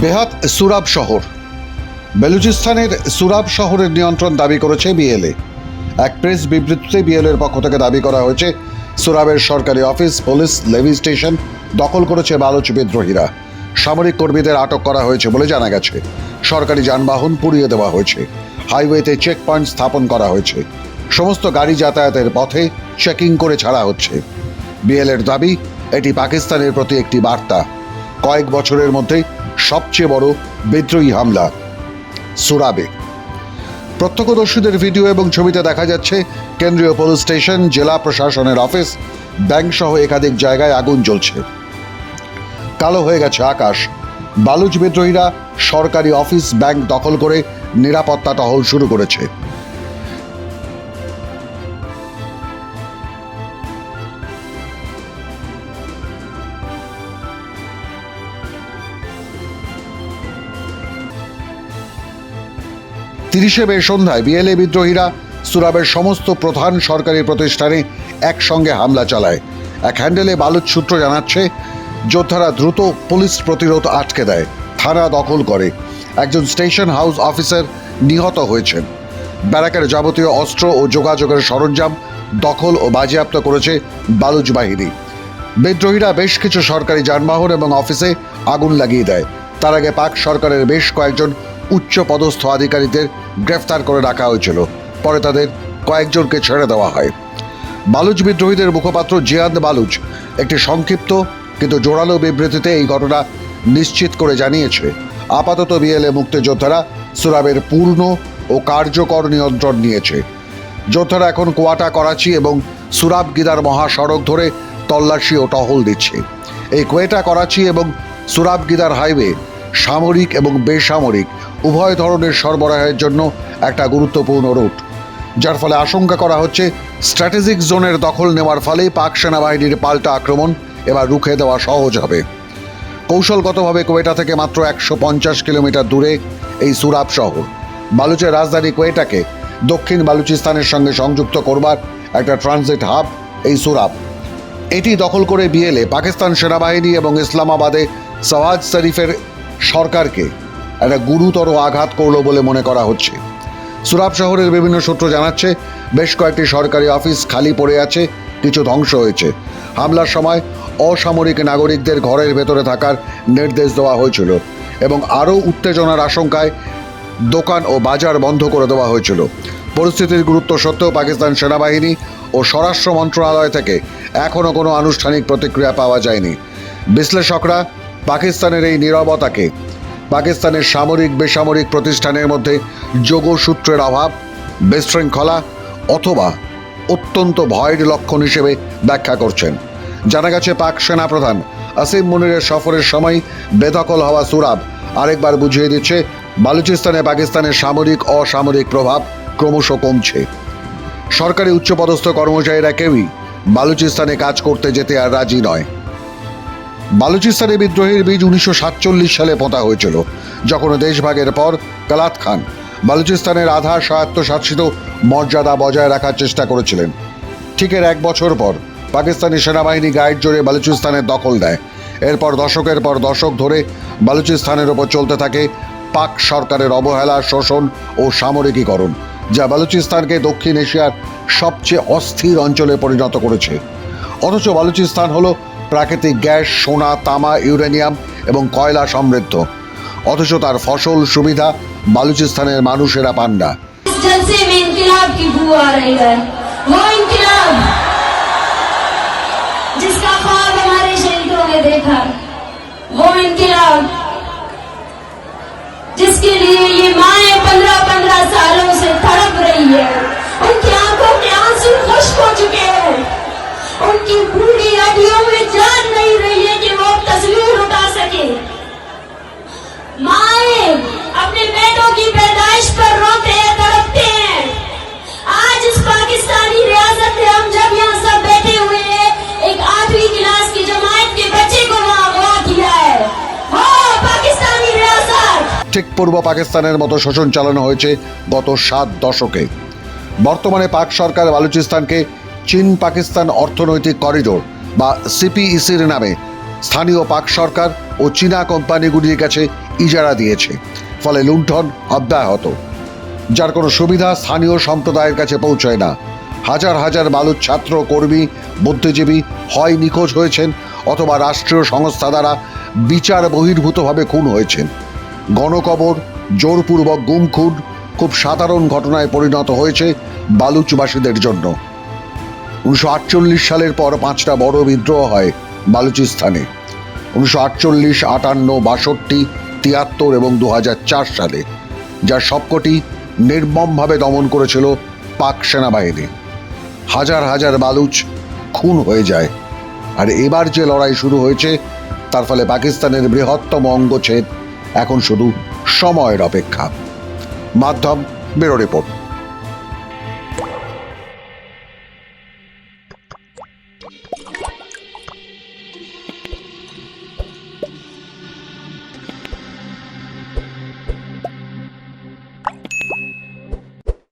বেহাত সুরাব শহর। বেলুচিস্তানের সুরাব শহরের নিয়ন্ত্রণ দাবি করেছে বিএলএ। এক প্রেস বিবৃতিতে বিএলএর পক্ষ থেকে দাবি করা হয়েছে, সুরাবের সরকারি অফিস, পুলিশ, লেভি স্টেশন দখল করেছে বালুচ বিদ্রোহীরা। সামরিক কর্মীদের আটক করা হয়েছে বলে জানা গেছে। সরকারি যানবাহন পুড়িয়ে দেওয়া হয়েছে। হাইওয়েতে চেক পয়েন্ট স্থাপন করা হয়েছে। সমস্ত গাড়ি যাতায়াতের পথে চেকিং করে ছাড়া হচ্ছে। বিএলের দাবি, এটি পাকিস্তানের প্রতি একটি বার্তা। কয়েক বছরের মধ্যে সবচেয়ে বড় বিদ্রোহী হামলা, সুরাবে। প্রত্যক্ষদর্শীদের ভিডিও এবং ছবিতে দেখা যাচ্ছে, কেন্দ্রীয় পুলিশ স্টেশন, জেলা প্রশাসনের অফিস ব্যাংক সহ একাধিক জায়গায় আগুন জ্বলছে। কালো হয়ে গেছে আকাশ। বালুচ বিদ্রোহীরা সরকারি অফিস, ব্যাংক দখল করে নিরাপত্তা টহল শুরু করেছে। তিরিশে মে সন্ধ্যায় বিএলএ বিদ্রোহীরা সুরাবের সমস্ত প্রধান সরকারি প্রতিষ্ঠানে একসঙ্গে হামলা চালায়। এক হ্যান্ডেলে বালুচ সূত্র জানাচ্ছে, যোদ্ধারা দ্রুত পুলিশ প্রতিরোধ আটকে দেয়, থানা দখল করে। একজন স্টেশন হাউস অফিসার নিহত হয়েছেন। ব্যারাকের যাবতীয় অস্ত্র ও যোগাযোগের সরঞ্জাম দখল ও বাজেয়াপ্ত করেছে বালুচ বাহিনী। বিদ্রোহীরা বেশ কিছু সরকারি যানবাহন এবং অফিসে আগুন লাগিয়ে দেয়। তার আগে পাক সরকারের বেশ কয়েকজন উচ্চ পদস্থ আধিকারিকদের গ্রেফতার করে রাখা হয়েছিল। পরে তাদের কয়েকজনকে ছেড়ে দেওয়া হয়। বালুচ বিদ্রোহীদের মুখপাত্র জিয়াদ বালুচ একটি সংক্ষিপ্ত কিন্তু জোরালো বিবৃতিতে এই ঘটনা নিশ্চিত করে জানিয়েছে। আপাতত বিএলএ মুক্তিযোদ্ধারা সুরাবের পূর্ণ ও কার্যকর নিয়ন্ত্রণ নিয়েছে। যোদ্ধারা এখন কোয়াটা, করাচি এবং সুরাব গিদার মহাসড়ক ধরে তল্লাশি ও টহল দিচ্ছে। এই কোয়েটা, করাচি এবং সুরাব গিদার হাইওয়ে সামরিক এবং বেসামরিক উভয় ধরনের সরবরাহের জন্য একটা গুরুত্বপূর্ণ রুট। যার ফলে আশঙ্কা করা হচ্ছে স্ট্র্যাটেজিক জোনের দখল নেওয়ার ফলে পাক সেনাবাহিনীর পাল্টা আক্রমণ এবার রুখে দেওয়া সহজ হবে। কৌশলগতভাবে কোয়েটা থেকে মাত্র একশো পঞ্চাশ কিলোমিটার দূরে এই সুরাব শহর। বালুচের রাজধানী কোয়েটাকে দক্ষিণ বালুচিস্তানের সঙ্গে সংযুক্ত করবার একটা ট্রানজিট হাব এই সুরাব। এটি দখল করে বিয়েলে পাকিস্তান সেনাবাহিনী এবং ইসলামাবাদে সওয়াজ শরীফের সরকারকে একটা গুরুতর আঘাত করল বলে মনে করা হচ্ছে। সুরাব শহরের বিভিন্ন সূত্র জানাচ্ছে, বেশ কয়েকটি সরকারি অফিস খালি পড়ে আছে, কিছু ধ্বংস হয়েছে। হামলার সময় অসামরিক নাগরিকদের ঘরের ভেতরে থাকার নির্দেশ দেওয়া হয়েছিল এবং আরও উত্তেজনার আশঙ্কায় দোকান ও বাজার বন্ধ করে দেওয়া হয়েছিল। পরিস্থিতির গুরুত্ব সত্ত্বেও পাকিস্তান সেনাবাহিনী ও স্বরাষ্ট্র মন্ত্রণালয় থেকে এখনও কোনো আনুষ্ঠানিক প্রতিক্রিয়া পাওয়া যায়নি। বিশ্লেষকরা পাকিস্তানের এই নীরবতাকে পাকিস্তানের সামরিক বেসামরিক প্রতিষ্ঠানের মধ্যে যোগসূত্রের অভাব, বিশৃঙ্খলা অথবা অত্যন্ত ভয়ের লক্ষণ হিসেবে ব্যাখ্যা করছেন। জানা গেছে, পাক সেনাপ্রধান আসিম মুনিরের সফরের সময় বেদখল হওয়া সুরাব আরেকবার বুঝিয়ে দিচ্ছে, বালুচিস্তানে পাকিস্তানের সামরিক অসামরিক প্রভাব ক্রমশ কমছে। সরকারি উচ্চপদস্থ কর্মচারীরা কেউই বালুচিস্তানে কাজ করতে যেতে আর রাজি নয়। বালুচিস্তানে বিদ্রোহের বীজ উনিশশো সাতচল্লিশ সালে পোঁতা হয়েছিল, যখন দেশভাগের পর কালাত খান বালুচিস্তানের আধা স্বায়ত্তশাসিত মর্যাদা বজায় রাখার চেষ্টা করেছিলেন। ঠিক এর এক বছর পর পাকিস্তানি সেনাবাহিনী গাইড জোরে বালুচিস্তানের দখল দেয় এরপর দশকের পর দশক ধরে বালুচিস্তানের ওপর চলতে থাকে পাক সরকারের অবহেলা, শোষণ ও সামরিকীকরণ, যা বালুচিস্তানকে দক্ষিণ এশিয়ার সবচেয়ে অস্থির অঞ্চলে পরিণত করেছে। অথচ বালুচিস্তান হলো প্রাকৃতিক গ্যাস সোনা তামা ইউরেনিয়াম এবং কয়লা সমৃদ্ধ অথচ তার ফসল সুবিধা বালুচিস্তানের মানুষেরা পান না इस जलसे में इनकलाब की बू आ रही है वो इनकलाब जिसका ख्वाब हमारे शहीदों ने देखा वो इनकलाब जिसके लिए ये माए पंद्रह पंद्रह सालों से तड़प रही है ঠিক পূর্ব পাকিস্তানের মতো শোষণ চালানো হয়েছে গত সাত দশকে। বর্তমানে পাক সরকার বালুচিস্তানকে চীন পাকিস্তান অর্থনৈতিক করিডোর বা সিপিইসির নামে স্থানীয় পাক সরকার ও চীনা কোম্পানিগুলির কাছে ইজারা দিয়েছে, ফলে লুণ্ঠন অব্যাহত। যার কোনো সুবিধা স্থানীয় সম্প্রদায়ের কাছে পৌঁছয় না। হাজার হাজার বালুচ ছাত্র, কর্মী, বুদ্ধিজীবী হয় নিখোঁজ হয়েছেন অথবা রাষ্ট্রীয় সংস্থা দ্বারা বিচার বহির্ভূতভাবে খুন হয়েছেন। গণকবর, জোরপূর্বক গুম খুন খুব সাধারণ ঘটনায় পরিণত হয়েছে বালুচবাসীদের জন্য। উনিশশো আটচল্লিশ সালের পর পাঁচটা বড় বিদ্রোহ হয় বালুচিস্তানে। উনিশশো আটচল্লিশ, আটান্ন, বাষট্টি, তিয়াত্তর এবং দু সালে যার সবকটি নির্মমভাবে দমন করেছিল পাক সেনাবাহিনী। হাজার হাজার বালুচ খুন হয়ে যায়। আর এবার যে লড়াই শুরু হয়েছে, তার ফলে পাকিস্তানের বৃহত্তম অঙ্গচ্ছেদ এখন শুধু সময়ের অপেক্ষা। মাধ্যম বেরো রিপোর্ট।